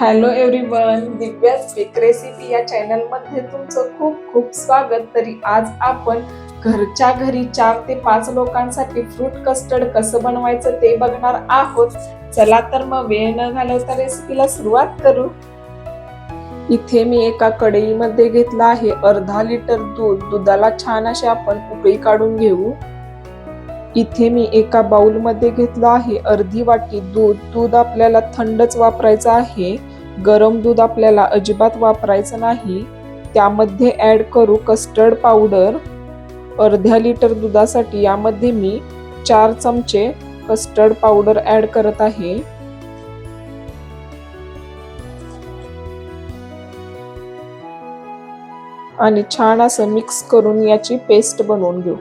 Hello everyone Divya's bake recipe या चॅनलमध्ये तुमचं खूप खूप स्वागत. तरी आज आपण घरच्या घरी चार ते पाच लोकांसाठी फ्रूट कस्टर्ड कसं बनवायचं ते बघणार आहोत. चला तर मग वेळ न घालवता रेसिपीला सुरुवात करू. इथे मी एका कढईमध्ये घेतला आहे अर्धा लिटर दूध. दुधाला छान असे आपण उकळी काढून घेऊ. इथे मी एका बाऊलमध्ये घेतलं आहे. अर्धी वाटी दूध. दूध आपल्याला थंडच वापरायचं आहे. गरम दूध आपल्याला अजिबात वापरायचं नाही. त्यामध्ये ॲड करू कस्टर्ड पावडर अर्ध्या लिटर दुधासाठी यामध्ये मी चार चमचे कस्टर्ड पावडर ॲड करत आहे. आणि छान असं मिक्स करून याची पेस्ट बनवून घेऊ.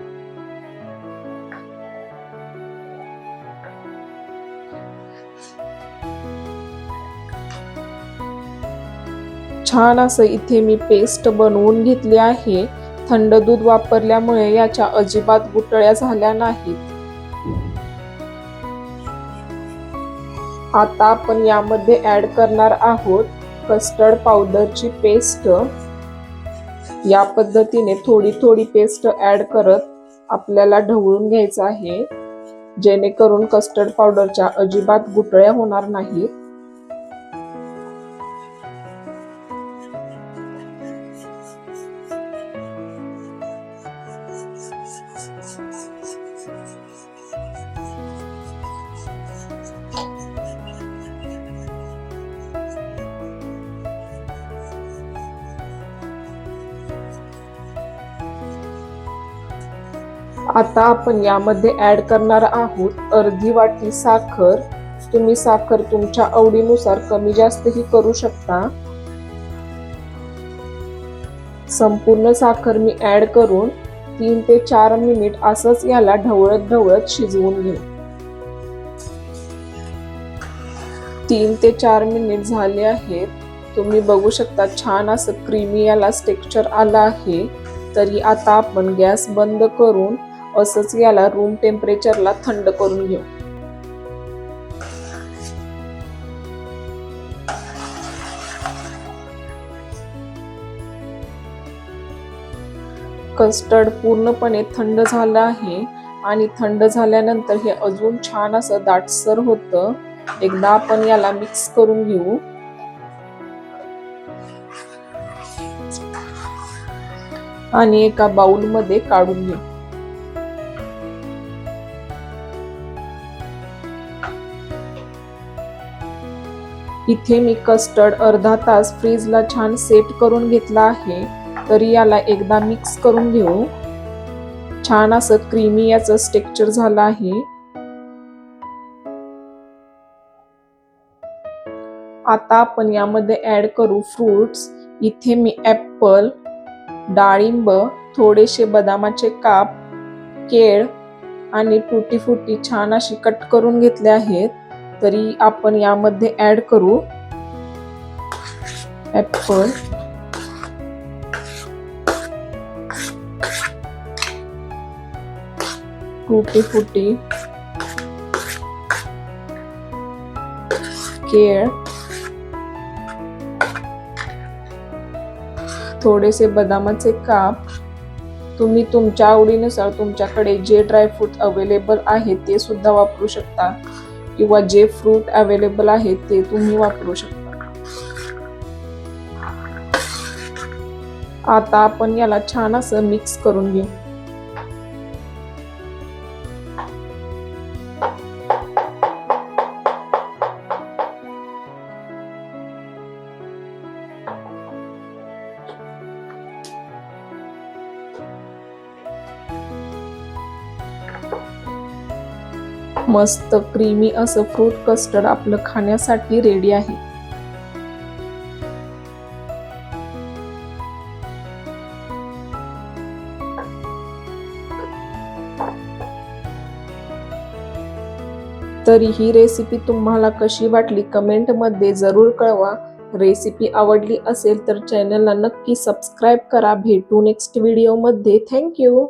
छान असं इथे मी पेस्ट बनवून घेतली आहे. थंड दूध वापरल्यामुळे याच्या अजिबात गुटळ्या झाल्या नाहीत. आता आपण यामध्ये ऍड करणार आहोत कस्टर्ड पावडरची पेस्ट या पद्धतीने थोडी थोडी पेस्ट ऍड करत आपल्याला ढवळून घ्यायचं आहे. जेणेकरून कस्टर्ड पावडरच्या अजिबात गुटळ्या होणार नाहीत. आता आपण यामध्ये ऍड करणार आहोत अर्धी वाटी साखर. तुम्ही साखर तुमच्या आवडीनुसार कमी जास्तही करू शकता. संपूर्ण साखर मी ऍड करून तीन ते चार मिनिट असंच याला ढवळत ढवळत शिजवून घेऊ. तीन ते चार मिनिट झाले आहेत. तुम्ही बघू शकता छान असं क्रीमी याला टेक्स्चर आलं आहे. तरी आता आपण गॅस बंद करून असंच याला रूम टेम्परेचरला थंड करून घेऊ. कस्टर्ड पूर्णपणे थंड झालं आहे आणि थंड झाल्यानंतर हे अजून छान असं दाटसर होतं. एकदा आपण याला मिक्स करून घेऊ. आणि एका बाउलमध्ये काढून घेऊ. इथे मी कस्टर्ड अर्धा तास फ्रीजला छान सेट करून घेतला आहे. तरी याला एकदा मिक्स करून घेऊ. छान असं क्रीमी याचं स्टेक्चर झालं आहे. आता आपण यामध्ये ऍड करू फ्रुट्स इथे मी ॲप्पल डाळिंब थोडेसे बदामाचे काप केळ आणि टुटी फुटी छान अशी कट करून घेतले आहेत. तरी आपण यामध्ये ऍड करू. ऍपल टुटी फुटी केळ थोडेसे बदामाचे काप. तुम्ही तुमच्या आवडीनुसार तुमच्याकडे जे ड्रायफ्रूट अवेलेबल आहे ते सुद्धा वापरू शकता. किंवा जे फ्रूट अवेलेबल आहेत ते तुम्ही वापरू शकता. आता आपण याला छान असं मिक्स करून घेऊ. मस्त क्रीमी असं फ्रूट कस्टर्ड आपलं खाण्यासाठी रेडी आहे. तरी ही रेसिपी तुम्हाला कशी वाटली कमेंटमध्ये जरूर कळवा. रेसिपी आवडली असेल तर चॅनलला नक्की सबस्क्राईब करा. भेटू नेक्स्ट व्हिडिओमध्ये थँक्यू